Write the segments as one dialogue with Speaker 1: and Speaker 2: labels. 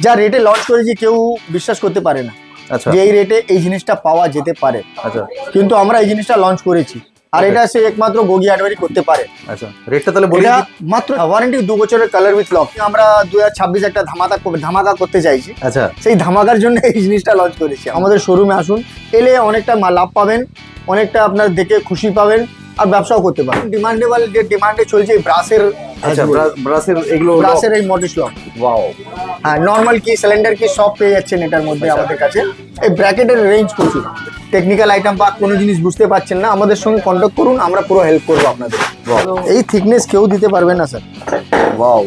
Speaker 1: যা রেটে লঞ্চ করেছি কেউ বিশ্বাস করতে পারে না।
Speaker 2: আচ্ছা।
Speaker 1: যে এই রেটে এই জিনিসটা পাওয়া যেতে পারে।
Speaker 2: আচ্ছা।
Speaker 1: কিন্তু আমরা এই জিনিসটা লঞ্চ করেছি। আর এটা সে একমাত্র গোগি হার্ডওয়ারি করতে পারে।
Speaker 2: আচ্ছা। রেটটা তাহলে বলে।
Speaker 1: মাত্র ওয়ারেন্টি দু বছরের কালার উইথ লক আমরা দু হাজার ছাব্বিশ একটা ধামাকা ধামাকা করতে চাইছি।
Speaker 2: আচ্ছা।
Speaker 1: সেই ধামাকার জন্য এই জিনিসটা লঞ্চ করেছি। আমাদের শোরুমে আসুন। এলে অনেকটা লাভ পাবেন। অনেকটা আপনার দেখে খুশি পাবেন। আর ব্যবসাও করতে পারেন ডিমান্ডেবল যে ডিমান্ডে চলছে এই ব্রাসের
Speaker 2: আচ্ছা এগুলো
Speaker 1: এই মডিস লক
Speaker 2: ওয়াও
Speaker 1: হ্যাঁ নর্মাল কি সিলিন্ডার কি সব পেয়ে যাচ্ছেন এটার মধ্যে
Speaker 2: আচ্ছা।
Speaker 1: আমাদের কাছে। এই ব্র্যাকেটের রেঞ্জ প্রচুর। টেকনিক্যাল আইটেম বা কোনো জিনিস বুঝতে পারছেন না আমাদের সঙ্গে কন্ট্যাক্ট করুন আমরা পুরো হেল্প করব আপনাদের। এই থিকনেস কেউ দিতে পারবে না স্যার
Speaker 2: ওয়াও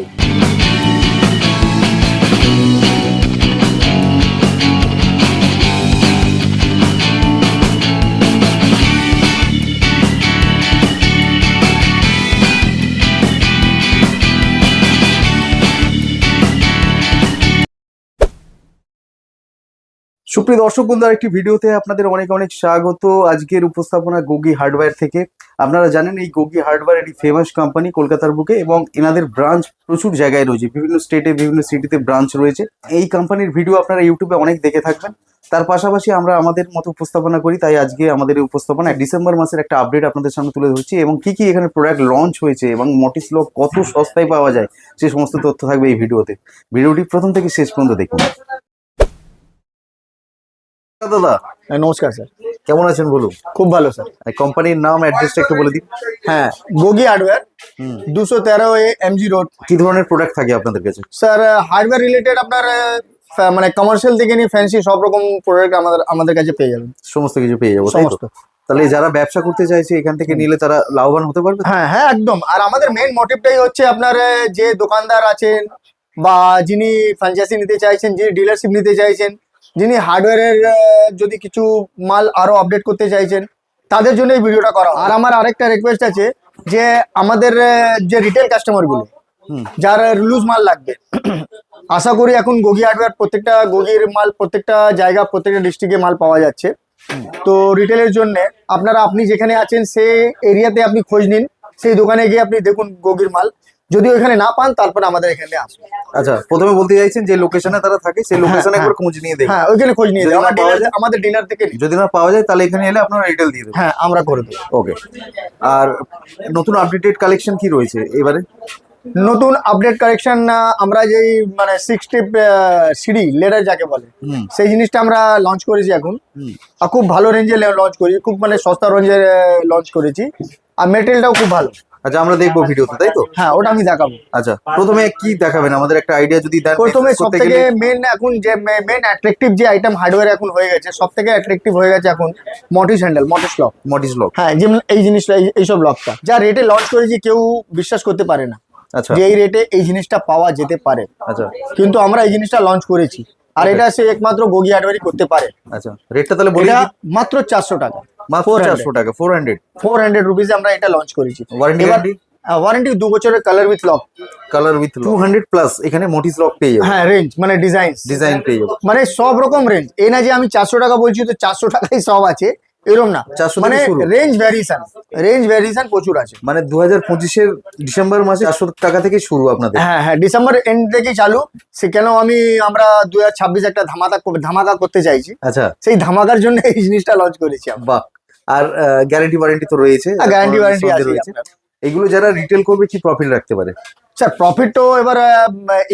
Speaker 2: সুপ্রিয় দর্শক বন্ধুরা একটি ভিডিওতে আপনাদের অনেক অনেক স্বাগত। আজকের উপস্থাপনা গোগি হার্ডওয়্যার থেকে। আপনারা জানেন এই গোগি হার্ডওয়্যার একটি ফেমাস কোম্পানি কলকাতার বুকে এবং এনাদের ব্রাঞ্চ প্রচুর জায়গায় রয়েছে। বিভিন্ন স্টেটে বিভিন্ন সিটিতে ব্রাঞ্চ রয়েছে। এই কোম্পানির ভিডিও আপনারা ইউটিউবে অনেক দেখে থাকবেন। তার পাশাপাশি আমরা আমাদের মতো উপস্থাপনা করি, তাই আজকে আমাদের এই উপস্থাপনা ডিসেম্বর মাসের একটা আপডেট আপনাদের সামনে তুলে ধরছি এবং কি কি এখানে প্রোডাক্ট লঞ্চ হয়েছে এবং মোটিস লক কত সস্তায় পাওয়া যায়, সে সমস্ত তথ্য থাকবে এই ভিডিওতে ভিডিওটি প্রথম থেকে শেষ পর্যন্ত দেখুন। দাদা।
Speaker 1: হ্যাঁ, নমস্কার স্যার।
Speaker 2: কেমন আছেন বলুন?
Speaker 1: খুব ভালো স্যার।
Speaker 2: কোম্পানির নাম অ্যাড্রেসটা একটু বলে দিন।
Speaker 1: হ্যাঁ গোগি হার্ডওয়্যার দুশো তেরো এ এমজি রোড
Speaker 2: কি ধরনের প্রোডাক্ট থাকে আপনাদের কাছে?
Speaker 1: স্যার হার্ডওয়্যার রিলেটেড আপনার মানে কমার্শিয়াল থেকে নিয়ে ফ্যান্সি সব রকম প্রোডাক্ট আমাদের আমাদের কাছে পেয়ে যাবেন।
Speaker 2: সমস্ত কিছু পেয়ে যাব
Speaker 1: সমস্ত।
Speaker 2: তাহলে যারা ব্যবসা করতে চাইছে এখান থেকে নিলে তারা লাভবান হতে পারবে?
Speaker 1: হ্যাঁ হ্যাঁ একদম। আর আমাদের মেইন মোটিভটাই হচ্ছে আপনার যে দোকানদার আছেন বা যিনি ফ্র্যাঞ্চাইজি নিতে চাইছেন যিনি ডিলারশিপ নিতে চাইছেন যিনি হার্ডওয়্যারের যদি কিছু মাল আরও আপডেট করতে চাইছেন তাদের জন্য এই ভিডিওটা করা। আর আমার আরেকটা রিকোয়েস্ট আছে যে আমাদের যে রিটেল কাস্টমারগুলো যার লুজ মাল লাগবে। আশা করি এখন গোগি হার্ডওয়্যার প্রত্যেকটা গোগির মাল প্রত্যেকটা জায়গা প্রত্যেকটা ডিস্ট্রিক্টে মাল পাওয়া যাচ্ছে। তো রিটেলের জন্য আপনারা আপনি যেখানে আছেন সে এরিয়াতে আপনি খোঁজ নিন। সেই দোকানে গিয়ে আপনি দেখুন গোগির মাল। যদি ওইখানে না পান তারপর আমাদের এখানে
Speaker 2: আচ্ছা প্রথমে বলতে চাইছেন যে লোকেশনে তারা থাকে সেই লোকেশনে
Speaker 1: হ্যাঁ।
Speaker 2: একবার খোঁজ নিয়ে দেখুন।
Speaker 1: হ্যাঁ ওইখানে খোঁজ নিয়ে dealer- আমাদের ডিলার থেকে
Speaker 2: যদি না পাওয়া যায় তাহলে এখানে এলে আপনারা রিটেল দিয়ে দেবেন।
Speaker 1: হ্যাঁ আমরা করে দেবো।
Speaker 2: ওকে আর নতুন আপডেটেড কালেকশন কি রয়েছে এবারে?
Speaker 1: নতুন আপডেট কালেকশন আমরা যেই মানে সিক্স টিপ সিডি লেডার যাকে বলে সেই জিনিসটা আমরা লঞ্চ করেছি এখন। আর খুব ভালো রেঞ্জে লঞ্চ করি খুব মানে সস্তা রেঞ্জে লঞ্চ করেছি। আর মেটেরিয়ালটাও খুব ভালো।
Speaker 2: আচ্ছা আমরা দেখব ভিডিওতে তাই তো?
Speaker 1: হ্যাঁ ওটা আমি দেখাবো।
Speaker 2: আচ্ছা প্রথমে কি দেখাবেন? আমাদের একটা আইডিয়া যদি দেন
Speaker 1: প্রথমে
Speaker 2: business
Speaker 1: সব থেকে মেন এখন যে মেন অ্যাট্রাকটিভ যে আইটেম হার্ডওয়্যার এখন হয়ে গেছে সব থেকে অ্যাট্রাকটিভ হয়ে গেছে এখন mortise handle mortise lock
Speaker 2: mortise lock
Speaker 1: হ্যাঁ যেমন এই জিনিসটা এই- এইসব লকটা যা রেটে লঞ্চ করেছি কেউ বিশ্বাস করতে পারে না
Speaker 2: আচ্ছা।
Speaker 1: যে এই রেটে এই জিনিসটা পাওয়া যেতে পারে।
Speaker 2: আচ্ছা।
Speaker 1: কিন্তু আমরা এই জিনিসটা লঞ্চ করেছি। আর এটা সে একমাত্র গোগি হার্ডওয়ারি করতে পারে।
Speaker 2: আচ্ছা রেটটা তাহলে বলে
Speaker 1: মাত্র চারশো টাকা।
Speaker 2: মাত্র
Speaker 1: 400
Speaker 2: টাকা ফোর হান্ড্রেড
Speaker 1: ফোর হান্ড্রেড রুপিজে আমরা এটা লঞ্চ করেছি।
Speaker 2: ওয়ারেন্টি গ্যারান্টি
Speaker 1: ওয়ারেন্টি দু বছরের colour with lock
Speaker 2: colour with two hundred plus এখানে মোটিস লক পেয়ে যাবে।
Speaker 1: হ্যাঁ রেঞ্জ মানে ডিজাইন
Speaker 2: ডিজাইন পেয়ে যাবে।
Speaker 1: মানে সব রকম রেঞ্জ এই না যে আমি চারশো টাকা বলছি তো চারশো টাকাই সব আছে। এরকম না।
Speaker 2: 400
Speaker 1: মানে রেঞ্জ ভ্যারিয়েশন রেঞ্জ ভ্যারিয়েশন প্রচুর আছে।
Speaker 2: মানে দু হাজার পঁচিশের ডিসেম্বর মাসে চারশো টাকা থেকে শুরু আপনাদের।
Speaker 1: হ্যাঁ হ্যাঁ ডিসেম্বর এন্ড থেকেই চালু। সে কেন আমি আমরা দু হাজার ছাব্বিশ একটা ধামাকা ধামাকা করতে চাইছি।
Speaker 2: আচ্ছা।
Speaker 1: সেই ধামাকার জন্য এই জিনিসটা লঞ্চ করেছি
Speaker 2: বাহ। আর গ্যারান্টি ওয়ারেন্টি তো রয়েছে।
Speaker 1: গ্যারান্টি ওয়ারেন্টি
Speaker 2: রয়েছে। এগুলো যারা রিটেল করবে কি প্রফিট রাখতে পারে?
Speaker 1: স্যার প্রফিট তো এবার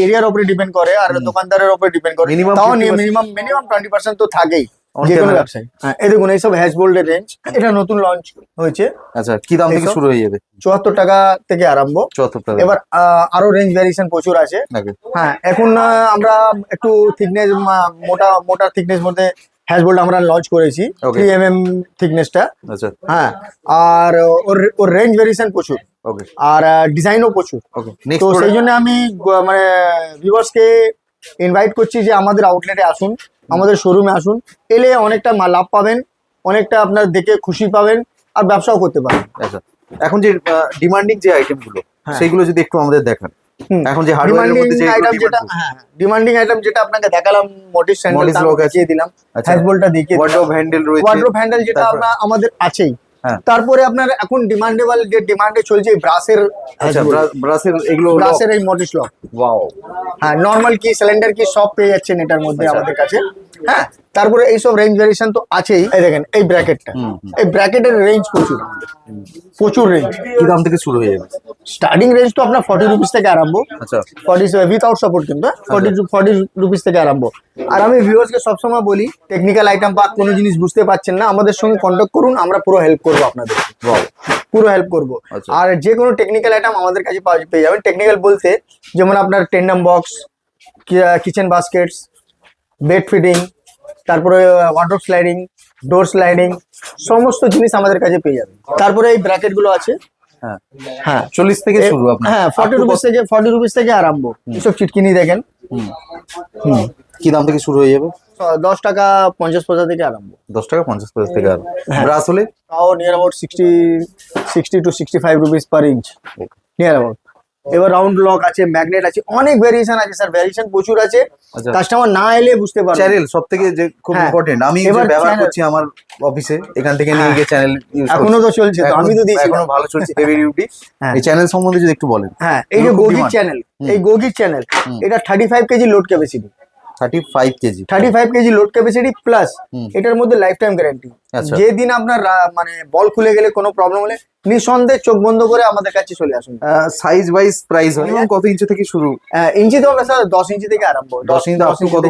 Speaker 1: এরিয়ার উপরে ডিপেন্ড করে আর দোকানদারের উপরে ডিপেন্ড করে।
Speaker 2: মিনিমাম
Speaker 1: তাও মিনিমাম মিনিমাম টোয়েন্টি পার্সেন্ট তো থাকেই
Speaker 2: On
Speaker 1: যে কোনো ব্যবসায়। হ্যাঁ এই দেখুন এইসব রেঞ্জ এটা নতুন লঞ্চ হয়েছে।
Speaker 2: আচ্ছা কি দাম থেকে শুরু হয়ে যাবে?
Speaker 1: চুয়াত্তর টাকা থেকে আরম্ভ।
Speaker 2: চুয়াত্তর টাকা।
Speaker 1: এবার আরও রেঞ্জ ভ্যারিয়েশন প্রচুর আছে। হ্যাঁ এখন আমরা একটু থিকনেস মোটা মোটা থিকনেস মধ্যে হ্যাশ বোল্ড আমরা লঞ্চ করেছি থ্রি এম এম থিকনেসটা হ্যাঁ আর ওর ওর রেঞ্জ ভ্যারিয়েশন প্রচুর। আর ডিজাইনও প্রচুর। তো সেই জন্য আমি মানে ভিউয়ার্সকে ইনভাইট করছি যে আমাদের আউটলেটে আসুন আমাদের শোরুমে আসুন। এলে অনেকটা লাভ পাবেন অনেকটা আপনার দেখে খুশি পাবেন আর ব্যবসাও করতে পারেন
Speaker 2: আচ্ছা। এখন যে ডিমান্ডিং যে আইটেমগুলো
Speaker 1: হ্যাঁ।
Speaker 2: সেগুলো যদি একটু আমাদের দেখান। এখন যে হার্ডওয়্যারের মধ্যে যে
Speaker 1: আইটেম যেটা হ্যাঁ ডিমান্ডিং আইটেম যেটা আপনাকে দেখালাম মোটিস স্যান্ডেল দেখিয়ে দিলাম
Speaker 2: আচ্ছা।
Speaker 1: দেখিয়ে
Speaker 2: ওয়ার্ডরোব হ্যান্ডেল রয়েছে।
Speaker 1: ওয়ার্ড্রোপ হ্যান্ডেল যেটা? আমরা আমাদের আছেই।
Speaker 2: হ্যাঁ।
Speaker 1: তারপরে আপনার এখন ডিমান্ডেবল যে ডিমান্ডে চলছে ব্রাসের
Speaker 2: আচ্ছা ব্রাসের এগুলো
Speaker 1: ব্রাসের এই মডিস লক
Speaker 2: ওয়াও
Speaker 1: হ্যাঁ নর্মাল কি সিলিন্ডার কি সব পেয়ে যাচ্ছেন এটার মধ্যে
Speaker 2: আচ্ছা।
Speaker 1: আমাদের কাছে। হ্যাঁ তারপরে এইসব রেঞ্জ ভেরিয়েশন তো আছেই। এই দেখেন এই ব্র্যাকেটটা। এই ব্র্যাকেটের রেঞ্জ প্রচুর। প্রচুর রেঞ্জ
Speaker 2: কি দাম থেকে শুরু হয়ে যাবে?
Speaker 1: স্টার্টিং রেঞ্জ তো আপনার ফর্টি রুপিস থেকে আরম্ভ।
Speaker 2: আচ্ছা।
Speaker 1: ফর্টি উইথাউট সাপোর্ট কিন্তু ফর্টি ফর্টি রুপিস থেকে আরম্ভ। আর আমি ভিউয়ার্সকে সবসময় বলি টেকনিক্যাল আইটেম বা কোনো জিনিস বুঝতে পারছেন না আমাদের সঙ্গে কন্ট্যাক্ট করুন আমরা পুরো হেল্প করব আপনাদের। পুরো হেল্প করব।
Speaker 2: আচ্ছা।
Speaker 1: আর যে কোনো টেকনিক্যাল আইটেম আমাদের কাছে পাওয়া- পেয়ে যাবেন। টেকনিক্যাল বলতে যেমন আপনার tandem box kitchen baskets bed fitting তারপরে ওয়ার্ড্রোপ স্লাইডিং ডোর স্লাইডিং সমস্ত জিনিস আমাদের কাছে পেয়ে যাবে তারপরে এই ব্র্যাকেটগুলো আছে।
Speaker 2: হ্যাঁ।
Speaker 1: হ্যাঁ।
Speaker 2: চল্লিশ থেকে শুরু
Speaker 1: হ্যাঁ ফর্টি
Speaker 2: Up
Speaker 1: রুপিস থেকে ফর্টি রুপিস থেকে আরম্ভ। এসব চিটকিনি দেখেন।
Speaker 2: হুম। কি দাম থেকে শুরু হয়ে যাবে?
Speaker 1: দশ টাকা পঞ্চাশ পয়সা থেকে আরম্ভ।
Speaker 2: দশ টাকা পঞ্চাশ পয়সা থেকে
Speaker 1: হ্যাঁ।
Speaker 2: হলে?
Speaker 1: তাও near about sixty sixty two sixty five rupees per inch near about এবার রাউন্ড লক আছে ম্যাগনেট আছে অনেক ভেরিয়েশন আছে স্যার ভেরিয়েশন প্রচুর আছে।
Speaker 2: আচ্ছা।
Speaker 1: কাস্টমার না এলে বুঝতে পারবে
Speaker 2: চ্যানেল সবথেকে যে খুব
Speaker 1: হ্যাঁ।
Speaker 2: ইম্পর্টেন্ট আমি
Speaker 1: এবার
Speaker 2: ব্যবহার করছি আমার অফিসে এখান থেকে নিয়ে
Speaker 1: হ্যাঁ।
Speaker 2: গিয়ে চ্যানেল
Speaker 1: এখনও তো চলছে তো আমি তো দিয়েছি।
Speaker 2: এখনও ভালো চলছে হেভি ডিউটি
Speaker 1: হ্যাঁ।
Speaker 2: এই চ্যানেল সম্বন্ধে যদি একটু বলেন।
Speaker 1: হ্যাঁ এই যে
Speaker 2: demand।
Speaker 1: চ্যানেল এই গোগির চ্যানেল এটা thirty five KG load capacity
Speaker 2: thirty five KG
Speaker 1: thirty five KG load capacity plus এটার মধ্যে লাইফ টাইম গ্যারান্টি
Speaker 2: আচ্ছা।
Speaker 1: যেদিন আপনার মানে বল খুলে গেলে কোনো প্রবলেম হলে নিঃসন্দেহে চোখ বন্ধ করে আমাদের কাছে চলে আসুন।
Speaker 2: সাইজ ওয়াইজ প্রাইস হয়। এবং কত ইঞ্চি থেকে শুরু?
Speaker 1: ইঞ্চি তো স্যার দশ ইঞ্চি থেকে আরম্ভ
Speaker 2: 10 ইঞ্চি to কত?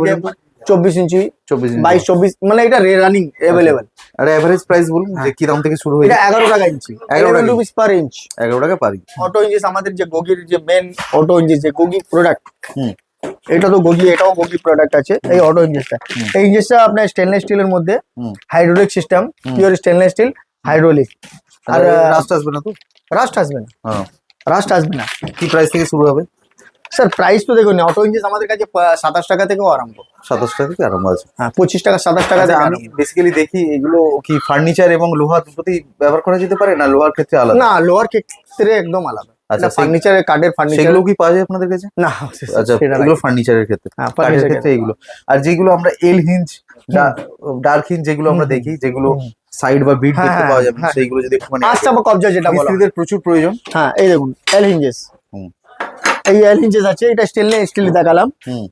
Speaker 1: চব্বিশ ইঞ্চি
Speaker 2: চব্বিশ
Speaker 1: বাইশ চব্বিশ মানে এটা রানিং অ্যাভেলেবেল
Speaker 2: আর এভারেজ প্রাইস বলুন যে কি দাম থেকে শুরু হয়ে
Speaker 1: এটা এগারো টাকা ইঞ্চি
Speaker 2: 11
Speaker 1: এগারো
Speaker 2: টাকা
Speaker 1: রুপিস পার ইঞ্চ
Speaker 2: এগারো টাকা পারি
Speaker 1: অটো ইঞ্চিস আমাদের যে গোগির যে মেন অটো ইঞ্চিস যে গোগি প্রোডাক্ট
Speaker 2: হুম।
Speaker 1: এটা তো গোগি এটাও গোগি প্রোডাক্ট আছে এই অটো ইঞ্জিসটা এই ইঞ্জিসটা আপনার স্টেনলেস স্টিলের মধ্যে hydraulic system pure stainless steel hydraulic আর
Speaker 2: রাস্ট আসবে না তো?
Speaker 1: রাস্ট আসবে না।
Speaker 2: হ্যাঁ
Speaker 1: রাস্ট আসবে না।
Speaker 2: কি প্রাইস থেকে শুরু হবে?
Speaker 1: স্যার প্রাইস তো দেখুন অটো ইঞ্জিস আমাদের কাছে সাতাশ টাকা থেকেও আরম্ভ।
Speaker 2: সাতাশ টাকা থেকে আরম্ভ আছে।
Speaker 1: হ্যাঁ পঁচিশ টাকা সাতাশ টাকা
Speaker 2: আচ্ছা, আমি। বেসিক্যালি দেখি এগুলো কি ফার্নিচার এবং লোহা দুটোতেই ব্যবহার করা যেতে পারে না লোহার ক্ষেত্রে আলাদা?
Speaker 1: না লোহার ক্ষেত্রে একদম আলাদা।
Speaker 2: আচ্ছা,
Speaker 1: ফার্নিচারের কাঠের ফার্নিচার
Speaker 2: সেগুলো কি পাওয়া যায় আপনাদের কাছে?
Speaker 1: না
Speaker 2: আচ্ছা এগুলো ফার্নিচারের ক্ষেত্রে।
Speaker 1: হ্যাঁ,
Speaker 2: কাঠের ক্ষেত্রে এগুলো। আর যেগুলো আমরা এল হিঞ্জ ডার্ক হিঞ্জ যেগুলো আমরা দেখি যেগুলো সাইড বা বিট
Speaker 1: হ্যাঁ,
Speaker 2: দেখতে
Speaker 1: হ্যাঁ,
Speaker 2: পাওয়া যাবে
Speaker 1: হ্যাঁ।
Speaker 2: সেইগুলো যদি একটু মানে
Speaker 1: আচ্ছা বা কবজা যেটা বলা। হয়।
Speaker 2: মিস্ত্রিদের প্রচুর প্রয়োজন।
Speaker 1: হ্যাঁ এই দেখুন এল হিঞ্জেস। এই এল হিঞ্জেস আছে এটা স্টেনলেস স্টিল দেখালাম।
Speaker 2: হুম।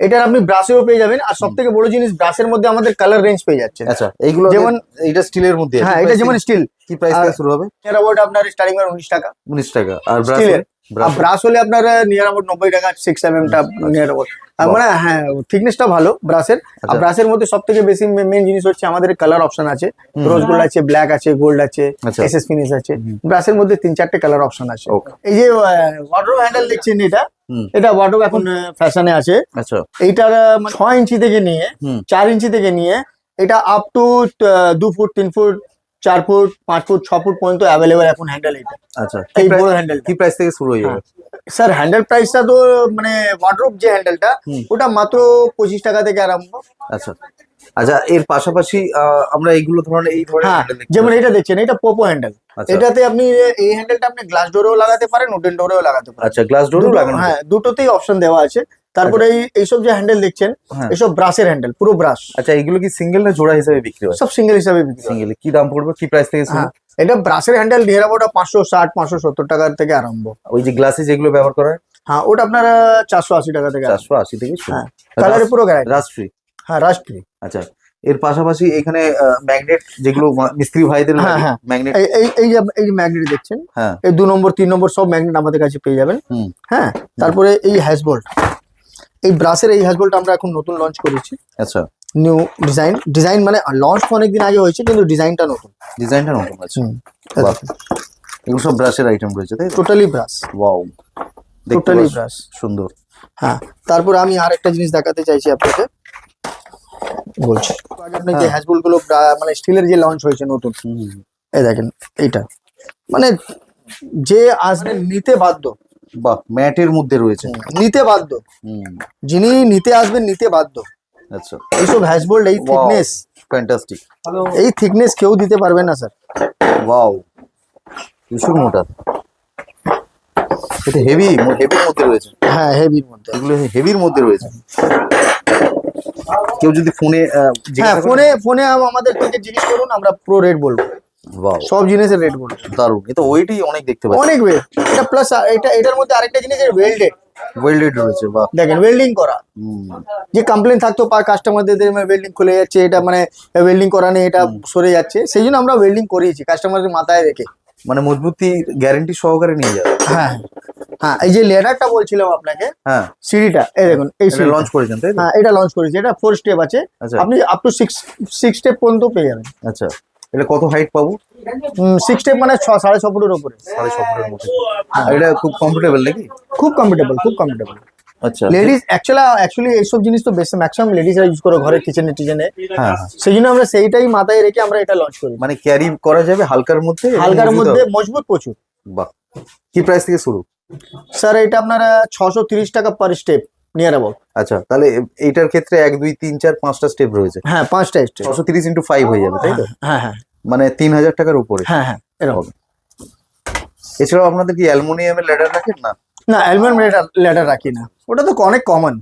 Speaker 1: এটার আপনি ব্রাশেও পেয়ে যাবেন। আর সব থেকে বড় জিনিস ব্রাশের মধ্যে আমাদের কালার রেঞ্জ পেয়ে যাচ্ছে।
Speaker 2: আচ্ছা এইগুলো
Speaker 1: যেমন-
Speaker 2: এটা স্টিলের মধ্যে
Speaker 1: হ্যাঁ এটা যেমন স্টিল
Speaker 2: কি প্রাইস থেকে শুরু হবে?
Speaker 1: এর অ্যাবাউট আপনার স্টার্টিং এর উনিশ টাকা।
Speaker 2: উনিশ টাকা। আর ব্রাশ
Speaker 1: Steel এর। আর ব্রাশ হলে আপনার নিয়ার অ্যাবাউট নব্বই টাকা সিক্স সেভেন টা নিয়ার অ্যাবাউট মানে হ্যাঁ থিকনেসটা ভালো ব্রাশের। আর
Speaker 2: আচ্ছা।
Speaker 1: ব্রাশের মধ্যে সব থেকে বেশি মেন জিনিস হচ্ছে আমাদের কালার অপশন আছে। রোজ গোল্ড আছে ব্ল্যাক আছে গোল্ড আছে
Speaker 2: আচ্ছা।
Speaker 1: এসএস ফিনিশ আছে। ব্রাশের মধ্যে তিন চারটে কালার অপশন আছে। এই যে ওয়াটার হ্যান্ডেল দেখছেন এটা? এটা ওয়াটার এখন ফ্যাশনে আছে।
Speaker 2: আচ্ছা।
Speaker 1: এইটার মানে ছয় ইঞ্চি থেকে নিয়ে চার ইঞ্চি থেকে নিয়ে এটা আপ টু দু ফুট তিন ফুট চার ফুট পাঁচ ফুট ছ ফুট পর্যন্ত অ্যাভেলেবেল এখন হ্যান্ডেল এটা
Speaker 2: আচ্ছা
Speaker 1: এই বড় হ্যান্ডেল
Speaker 2: কি প্রাইস থেকে শুরু হয়ে যাবে?
Speaker 1: স্যার হ্যান্ডেল প্রাইসটা তো মানে ওয়ার্ড্রোপ যে হ্যান্ডেলটা। ওটা মাত্র পঁচিশ টাকা থেকে আরম্ভ।
Speaker 2: আচ্ছা। আচ্ছা এর পাশাপাশি আমরা এইগুলো ধরনের এই ধরনের
Speaker 1: হ্যাঁ যেমন এটা দেখছেন এটা পোপো হ্যান্ডেল। এটাতে আপনি এই হ্যান্ডেলটা আপনি গ্লাস ডোরেও লাগাতে পারেন ওডেন ডোরেও লাগাতে পারেন।
Speaker 2: আচ্ছা গ্লাস ডোরও লাগানো
Speaker 1: হ্যাঁ দুটোতেই অপশন দেওয়া আছে। তারপরে এই এইসব যে হ্যান্ডেল দেখছেন
Speaker 2: হ্যাঁ।
Speaker 1: এসব ব্রাশের হ্যান্ডেল পুরো ব্রাশ
Speaker 2: আচ্ছা এগুলো কি সিঙ্গেল না জোড়া হিসেবে বিক্রি হয়?
Speaker 1: সব সিঙ্গেল হিসাবে বিক্রি
Speaker 2: সিঙ্গেল কি দাম পড়বে? কি প্রাইস থেকে
Speaker 1: হ্যাঁ এটা ব্রাশের হ্যান্ডেল নিয়ার অ্যাবাউট পাঁচশো ষাট পাঁচশো সত্তর টাকার থেকে আরম্ভ।
Speaker 2: ওই যে গ্লাসে যেগুলো ব্যবহার করা হয়?
Speaker 1: হ্যাঁ ওটা আপনার চারশো আশি টাকা থেকে
Speaker 2: চারশো আশি থেকে
Speaker 1: হ্যাঁ কালারের পুরো গ্যারান্টি
Speaker 2: রাস্ট্রি
Speaker 1: হ্যাঁ রাষ্ট্রী
Speaker 2: আচ্ছা এর পাশাপাশি এখানে ম্যাগনেট যেগুলো মিস্ত্রি ভাইদের
Speaker 1: হ্যাঁ, হ্যাঁ।
Speaker 2: ম্যাগনেট
Speaker 1: এই এই যে এই ম্যাগনেট দেখছেন
Speaker 2: হ্যাঁ।
Speaker 1: এই দু নম্বর তিন নম্বর সব ম্যাগনেট আমাদের কাছে পেয়ে যাবেন। হ্যাঁ তারপরে এই হ্যাশবোল্ট এই ব্রাশের এই হ্যাশবোল্ট আমরা এখন নতুন লঞ্চ করেছি।
Speaker 2: আচ্ছা।
Speaker 1: নিউ ডিজাইন ডিজাইন মানে লঞ্চ তো অনেকদিন আগে হয়েছে কিন্তু ডিজাইনটা নতুন।
Speaker 2: ডিজাইনটা নতুন আছে এগুলো সব ব্রাশের আইটেম রয়েছে তাই
Speaker 1: totally brass
Speaker 2: wow
Speaker 1: totally brass
Speaker 2: সুন্দর।
Speaker 1: হ্যাঁ তারপর আমি আর একটা জিনিস দেখাতে চাইছি আপনাকে। বলছি। আপনি যে
Speaker 2: হ্যাঁ।
Speaker 1: গুলো মানে স্টিলের যে লঞ্চ হয়েছে নতুন এই দেখেন এইটা। মানে যে আসবে নিতে বাধ্য
Speaker 2: বাহ ম্যাটের মধ্যে রয়েছে।
Speaker 1: নিতে বাধ্য।
Speaker 2: হুম।
Speaker 1: যিনি নিতে আসবেন নিতে বাধ্য।
Speaker 2: আচ্ছা।
Speaker 1: এইসব এই থিকনেস
Speaker 2: ফ্যান্টাস্টিক
Speaker 1: এই থিকনেস কেউ দিতে পারবে না স্যার
Speaker 2: ওয়াও ভীষণ মোটা। এটা হেভি হেভির মধ্যে রয়েছে।
Speaker 1: হ্যাঁ হেভির মধ্যে।
Speaker 2: এগুলো হেভির মধ্যে রয়েছে। কেউ যদি ফোনে
Speaker 1: হ্যাঁ ফোনে ফোনে আমাদের থেকে জিজ্ঞেস করুন আমরা প্রো রেট বলব। সব জিনিসের রেট বলুন
Speaker 2: দারুণ। এটা ওয়েটই অনেক দেখতে পাচ্ছি।
Speaker 1: অনেক ওয়েট এটা প্লাস এটা এটার মধ্যে আরেকটা জিনিস ওয়েল্ডেড
Speaker 2: ওয়েল্ডেড রয়েছে বাহ।
Speaker 1: দেখেন ওয়েল্ডিং করা। যে কমপ্লেন থাকতো পার কাস্টমারদের ওয়েল্ডিং খুলে যাচ্ছে এটা মানে ওয়েল্ডিং করা নেই এটা সরে যাচ্ছে। সেই জন্য আমরা ওয়েল্ডিং করিয়েছি কাস্টমারের মাথায় রেখে।
Speaker 2: মানে মজবুতি গ্যারান্টি সহকারে নিয়ে যাবে।
Speaker 1: হ্যাঁ হ্যাঁ এই যে লেডারটা বলছিলাম আপনাকে
Speaker 2: হ্যাঁ।
Speaker 1: সিঁড়িটা এই দেখুন এই সিঁড়িটা।
Speaker 2: লঞ্চ করেছেন তাই
Speaker 1: হ্যাঁ এটা লঞ্চ করেছি এটা ফোর স্টেপ আছে।
Speaker 2: আচ্ছা।
Speaker 1: আপনি up to six six step পর্যন্ত পেয়ে যাবেন।
Speaker 2: আচ্ছা। এটা কত হাইট পাবো?
Speaker 1: সিক্স স্টেপ মানে ছ সাড়ে ছ ফুটের ওপরে
Speaker 2: সাড়ে ছ ফুটের আর এটা খুব কমফোর্টেবল নাকি?
Speaker 1: খুব কমফোর্টেবল খুব কমফোর্টেবল
Speaker 2: আচ্ছা।
Speaker 1: লেডিস অ্যাকচুয়ালি অ্যাকচুয়ালি এইসব জিনিস তো বেশি ম্যাক্সিমাম লেডিসরা ইউজ করে ঘরে কিচেনে টিচেনে।
Speaker 2: হ্যাঁ হ্যাঁ।
Speaker 1: সেই জন্য আমরা সেইটাই মাথায় রেখে আমরা এটা লঞ্চ করি
Speaker 2: মানে ক্যারি করা যাবে হালকার মধ্যে
Speaker 1: হালকার মধ্যে মজবুত প্রচুর।
Speaker 2: বাহ। কি প্রাইস থেকে শুরু?
Speaker 1: স্যার এটা আপনার ছশো তিরিশ টাকা পার স্টেপ নিয়ার অ্যাবাউট
Speaker 2: আচ্ছা তাহলে এইটার ক্ষেত্রে এক দুই তিন চার পাঁচটা স্টেপ রয়েছে।
Speaker 1: হ্যাঁ পাঁচটা স্টেপ
Speaker 2: ছশো তিরিশ ইন্টু ফাইভ হয়ে যাবে তাই তো?
Speaker 1: হ্যাঁ হ্যাঁ
Speaker 2: মানে তিন হাজার টাকার উপরে।
Speaker 1: হ্যাঁ হ্যাঁ এরকম।
Speaker 2: এছাড়াও আপনাদের কি অ্যালুমিনিয়ামের ল্যাডার রাখেন না?
Speaker 1: না অ্যালবাম লেটার লেটার রাখি না। ওটা তো অনেক কমন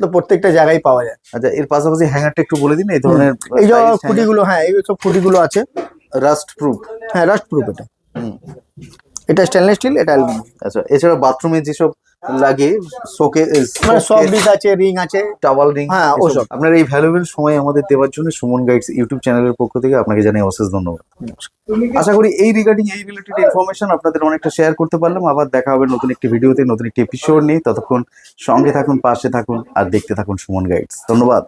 Speaker 1: তো প্রত্যেকটা জায়গায় পাওয়া যায়।
Speaker 2: আচ্ছা এর পাশাপাশি হ্যাঙ্গারটা একটু বলে দিন এই ধরনের
Speaker 1: এই যে খুঁটিগুলো হ্যাঁ এই সব খুঁটিগুলো আছে।
Speaker 2: রাস্ট প্রুফ
Speaker 1: হ্যাঁ রাস্ট প্রুফ এটা। এটা স্টেনলেস স্টিল এটা অ্যালুমিনিয়াম
Speaker 2: আচ্ছা এছাড়া বাথরুমে যেসব লাগে শোকে
Speaker 1: মানে সব ডিশ আছে রিং আছে
Speaker 2: টাওয়াল রিং
Speaker 1: হ্যাঁ, ওসব।
Speaker 2: আপনার এই ভ্যালুয়েবল সময় আমাদের দেওয়ার জন্য সুমন গাইডস ইউটিউব চ্যানেলের পক্ষ থেকে আপনাকে জানাই অশেষ ধন্যবাদ। আশা করি এই রিগার্ডিং এই রিলেটেড ইনফরমেশন আপনাদের অনেকটা শেয়ার করতে পারলাম। আবার দেখা হবে নতুন একটি ভিডিওতে নতুন একটি এপিসোড নিয়ে। ততক্ষণ সঙ্গে থাকুন পাশে থাকুন আর দেখতে থাকুন সুমন গাইডস। ধন্যবাদ।